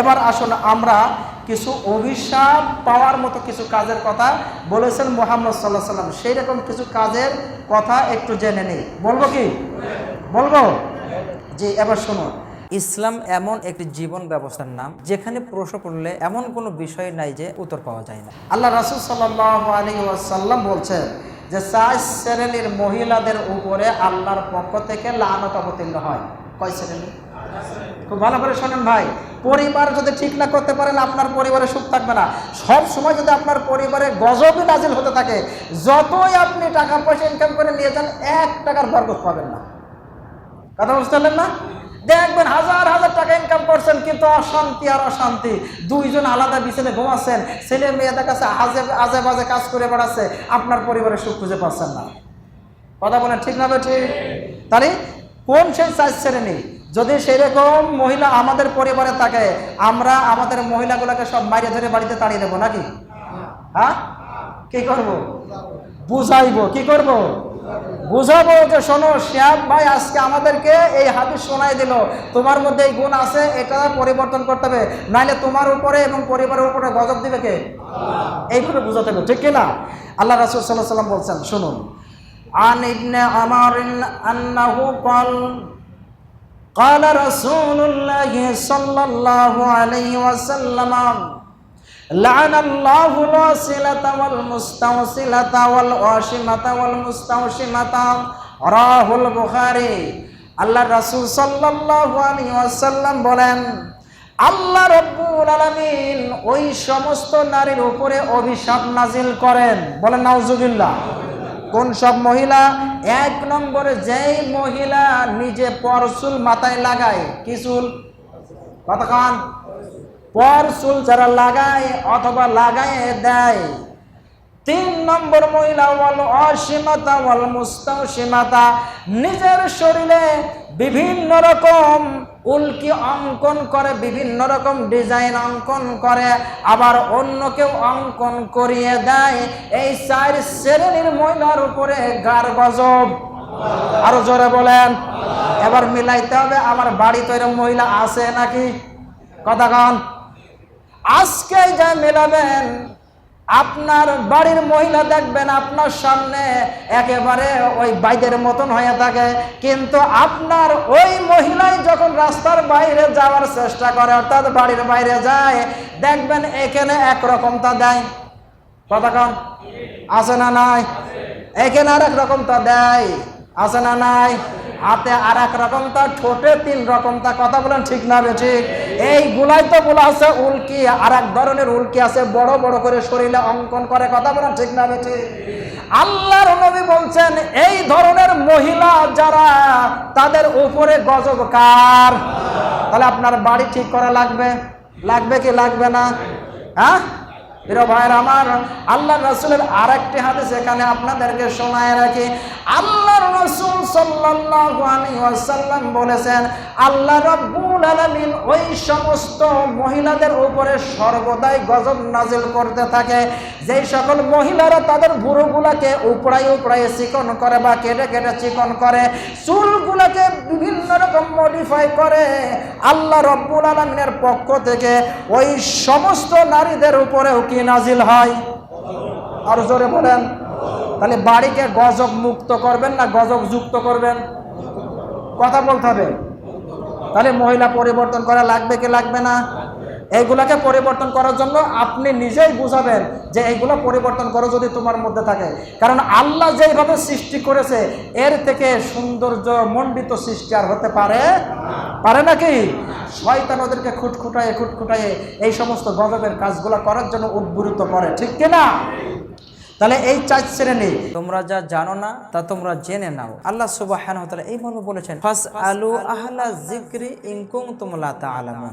এবার আসুন আমরা কিছু অভিশাপ পাওয়ার মতো কিছু কাজের কথা বলেছেন মোহাম্মদ সাল্লাহ সাল্লাম সেই রকম কিছু কাজের কথা একটু জেনে নিই। বলব কি? বলব? জি, এবার শুনুন। ইসলাম এমন একটি জীবন ব্যবস্থার নাম, যেখানে প্রশ্ন করলে এমন কোনো বিষয় নাই যে উত্তর পাওয়া যায় না। আল্লাহ রাসুল ওয়াসাল্লাম বলছেন যে, চার শ্রেণির মহিলাদের উপরে আল্লাহর পক্ষ থেকে লানত অবতীর্ণ হয়। কয় শ্রেণি? খুব ভালো করে শোনেন ভাই। পরিবার যদি ঠিক না করতে পারেন আপনার পরিবারে সুখ থাকবে না। সব সময় যদি আপনার পরিবারে গজবই নাজিল হতে থাকে, যতই আপনি টাকা পয়সা ইনকাম করে নিয়ে যান, এক টাকার বরকত পাবেন না। কথা বুঝতে পারলেন না? দেখবেন হাজার হাজার টাকা ইনকাম করছেন, কিন্তু অশান্তি আর অশান্তি। দুইজন আলাদা বিছানে ঘুমাচ্ছেন, ছেলে মেয়েদের কাছে আজে আজে বাজে কাজ করে বেড়াচ্ছে, আপনার পরিবারে সুখ খুঁজে পাচ্ছেন না। কথা বলেন ঠিক না ঠিক? তাহলে কোন সেই চার শ্রেণি যদি সেরকম মহিলা আমাদের পরিবারে থাকে, আমরা আমাদের মহিলাগুলোকে সব মাইরে ধরে বাড়িতে তাড়িয়ে দেবো নাকি? হ্যাঁ? কি করব? বুঝাইব। কি করব? বুঝাবো যে শোনো, শ্যাম ভাই আজকে আমাদেরকে এই হাদিস শোনাই দিল। তোমার মধ্যে এই গুণ আছে, এটা পরিবর্তন করতে হবে। নাহলে তোমার উপরে এবং পরিবারের উপরে গজব দিবে কে? এইভাবে বুঝাতে হবে, ঠিক কিনা আল্লাহ রাসুল সাল্লাহ সাল্লাম বলছেন, শুনুন। আন ইবনে আমার আন্নাহু কল قال رسول الله صلى الله عليه وسلم لعن الله الواصلة والمستوصلة والواشمة والمستوشمة রাহ البخاري আল্লাহ রাসূল সাল্লাল্লাহু আলাইহি ওয়াসাল্লাম বলেন আল্লাহ রব্বুল আলামিন ওই সমস্ত নারীর উপরে অভিশাপ নাজিল করেন বলেন নাউজুবিল্লাহ কোন সব মহিলা? এক নম্বরে যেই মহিলা নিজে পরশুল মাথায় লাগায়, কি চুল? কতক্ষণ পরশুল যারা লাগায় অথবা লাগায় দেয়। তিন নম্বর মহিলা ওয়াল অসীমাতা, ওয়াল মুস্তাসীমাতা। নিজের শরীরে বিভিন্ন রকম উল্কি অঙ্কন করে, বিভিন্ন রকম ডিজাইন অঙ্কন করে, আবার অন্য কেউ অঙ্কন করিয়ে দেয়। এই চার শ্রেণির মহিলার উপরে গার গজব। আরও জোরে বলেন। এবার মিলাইতে হবে, আমার বাড়িতে এরকম মহিলা আছে নাকি? কথা কন। আজকে যা মেলাবেন আপনার বাড়ির মহিলা দেখবেন আপনার সামনে একেবারে ওই বাইদের মতন হয়ে থাকে। কিন্তু আপনার ওই মহিলাই যখন রাস্তার বাইরে যাওয়ার চেষ্টা করে, অর্থাৎ বাড়ির বাইরে যায়, দেখবেন এখানে একরকমটা দেয়। কতক্ষণ আছে না নাই? এখানে আর রকমটা দেয়। আছে না নাই? হাতে আর এক রকমটা ঠোঁটে তিন রকমটা কথা বলেন ঠিক না ঠিক? এইগুলাই তো বলা আছে উল্কি, আর এক ধরনের উল্কি আছে, বড় বড় করে শরীরে অঙ্কন করে, কথা বলেন ঠিক না ঠিক? আল্লাহর নবী বলছেন, এই ধরনের মহিলা যারা, তাদের উপরে গজব কার? তাহলে আপনার বাড়ি ঠিক করা লাগবে? লাগবে কি লাগবে না? হ্যাঁ? প্রিয় ভাইয়ের আমার আল্লাহ রসুলের আর একটি হাদিস এখানে আপনাদেরকে শোনায় রাখি। আল্লাহ রসুল সাল্লাল্লাহু বলেছেন, আল্লাহ রাব্বুল আলামিন ওই সমস্ত মহিলাদের উপরে সর্বদাই গজব নাজিল করতে থাকে। যেই সকল মহিলারা তাদের ভুরুগুলাকে উপড়াই উপড়াই চিকন করে বা কেটে কেটে চিকন করে, চুলগুলোকে বিভিন্ন রকম মডিফাই করে, আল্লাহ রব্বুল আলমিনের পক্ষ থেকে ওই সমস্ত নারীদের উপরেও কি নাজিল হয়। আর জোরে বলেন। তাহলে বাড়িকে গজব মুক্ত করবেন না গজব যুক্ত করবেন? কথা বলতে হবে। তাহলে মহিলা পরিবর্তন করা লাগবে কি লাগবে না? এইগুলাকে পরিবর্তন করার জন্য আপনি নিজেই বুঝাবেন যে এইগুলো পরিবর্তন করো যদি তোমার মধ্যে থাকে। কারণ আল্লাহ যেইভাবে সৃষ্টি করেছে, এর থেকে সৌন্দর্য মণ্ডিত সৃষ্টি আর হতে পারে? পারে নাকি শয়তান ওদেরকে খুটখুটায়ে খুটখুটায়ে এই সমস্ত গজবের কাজগুলো করার জন্য উদ্বুদ্ধ করে, ঠিক কিনা তাহলে এই চার শ্রেণি, তোমরা যা জানো না, তা তোমরা জেনে নাও। আল্লাহ সুবাহ এই মর্ম বলেছেন ফাস আলু আহলা জিক্রি ইনকুম তুমলা তা আলামা